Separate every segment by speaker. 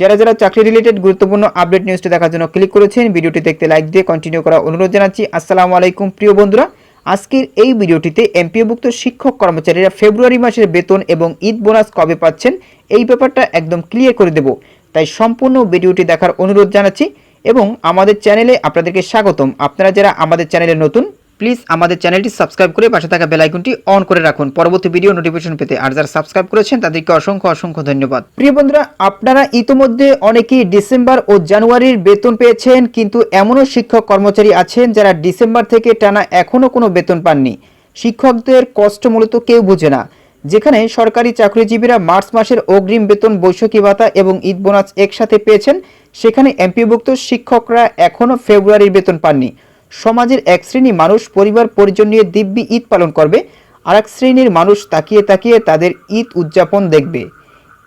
Speaker 1: যারা যারা চাকরি রিলেটেড গুরুত্বপূর্ণ আপডেট নিউজটি দেখার জন্য ক্লিক করেছেন, ভিডিওটি দেখতে লাইক দিয়ে কন্টিনিউ করার অনুরোধ জানাচ্ছি। আসসালামু আলাইকুম প্রিয় বন্ধুরা, আজকের এই ভিডিওটিতে এমপিওভুক্ত শিক্ষক কর্মচারীরা ফেব্রুয়ারি মাসের বেতন এবং ঈদ বোনাস কবে পাচ্ছেন, এই ব্যাপারটা একদম ক্লিয়ার করে দেব। তাই সম্পূর্ণ ভিডিওটি দেখার অনুরোধ জানাচ্ছি এবং আমাদের চ্যানেলে আপনাদেরকে স্বাগতম। আপনারা যারা আমাদের চ্যানেলে নতুন প্লিজ আমাদের চ্যানেলটি সাবস্ক্রাইব করে পাশে থাকা বেল আইকনটি অন করে রাখুন। পরবর্তী ভিডিও নোটিফিকেশন পেতে আর যারা সাবস্ক্রাইব করেছেন, তাদেরকে অসংখ্য অসংখ্য ধন্যবাদ। প্রিয় বন্ধুরা, আপনারা ইতোমধ্যে অনেকেই ডিসেম্বর ও জানুয়ারির বেতন পেয়েছেন, কিন্তু এমনও শিক্ষক কর্মচারী আছেন যারা ডিসেম্বর থেকে টানা এখনও কোনো বেতন পাননি। শিক্ষকদের কষ্ট মূলত কেউ বুঝে না। যেখানে সরকারি চাকরিজীবীরা মার্চ মাসের অগ্রিম বেতন, বৈশাখী ভাতা এবং ঈদ বোনাস একসাথে পেয়েছেন, সেখানে এমপিভুক্ত শিক্ষকরা এখনও ফেব্রুয়ারির বেতন পাননি। সমাজের এক শ্রেণি মানুষ পরিবার পরিজন নিয়ে দিব্যি ঈদ পালন করবে আর এক শ্রেণির মানুষ তাকিয়ে তাকিয়ে তাদের ঈদ উদযাপন দেখবে।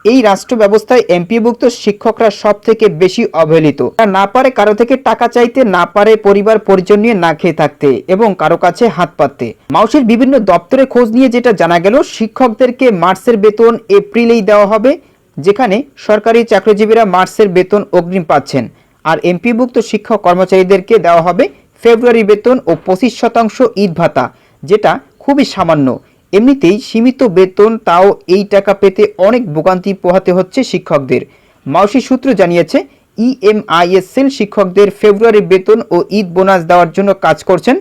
Speaker 1: এই রাষ্ট্র ব্যবস্থায় এমপিভুক্ত শিক্ষকরা সব থেকে বেশি অবহেলিত। না পারে কারও থেকে টাকা চাইতে, না পারে পরিবার পরিজন নিয়ে না খেয়ে থাকতে এবং কারও কাছে হাত পাততে। মাউসের বিভিন্ন দপ্তরে খোঁজ নিয়ে যেটা জানা গেল, শিক্ষকদেরকে মার্চের বেতন এপ্রিলেই দেওয়া হবে, যেখানে সরকারি চাকরিজীবীরা মার্চের বেতন অগ্রিম পাচ্ছেন। আর এমপিভুক্ত শিক্ষক কর্মচারীদেরকে দেওয়া হবে ফেব্রুয়ারি বেতন ও পঁচিশ শতাংশ ঈদ ভাতা, যেটা খুবই সামান্য। এমনিতেই সীমিত বেতন, তাও এই টাকা পেতে অনেক ভোগান্তি পোহাতে হচ্ছে শিক্ষকদের। মাউসি সূত্র জানিয়েছে ইএমআইএসএল শিক্ষকদের ফেব্রুয়ারি বেতন ও ঈদ বোনাস দেওয়ার জন্য কাজ করছেন।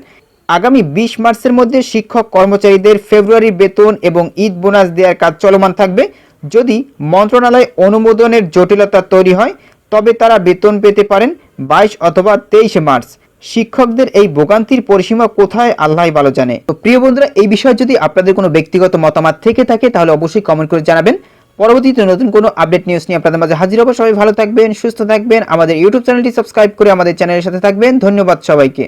Speaker 1: আগামী বিশ মার্চের মধ্যে শিক্ষক কর্মচারীদের ফেব্রুয়ারি বেতন এবং ঈদ বোনাস দেওয়ার কাজ চলমান থাকবে। যদি মন্ত্রণালয় অনুমোদনের জটিলতা তৈরি হয়, তবে তারা বেতন পেতে পারেন বাইশ অথবা তেইশে মার্চ। শিক্ষকদের এই ভোগান্তির পরিসীমা কোথায় আল্লাহ ভালো জানে। তো প্রিয় বন্ধুরা, এই বিষয়ে যদি আপনাদের কোনো ব্যক্তিগত মতামত থেকে থাকে, তাহলে অবশ্যই কমেন্ট করে জানাবেন। পরবর্তীতে নতুন কোনো আপডেট নিউজ নিয়ে আপনাদের মাঝে হাজির হব। সবাই ভালো থাকবেন, সুস্থ থাকবেন। আমাদের ইউটিউব চ্যানেলটি সাবস্ক্রাইব করে আমাদের চ্যানেলের সাথে থাকবেন। ধন্যবাদ সবাইকে।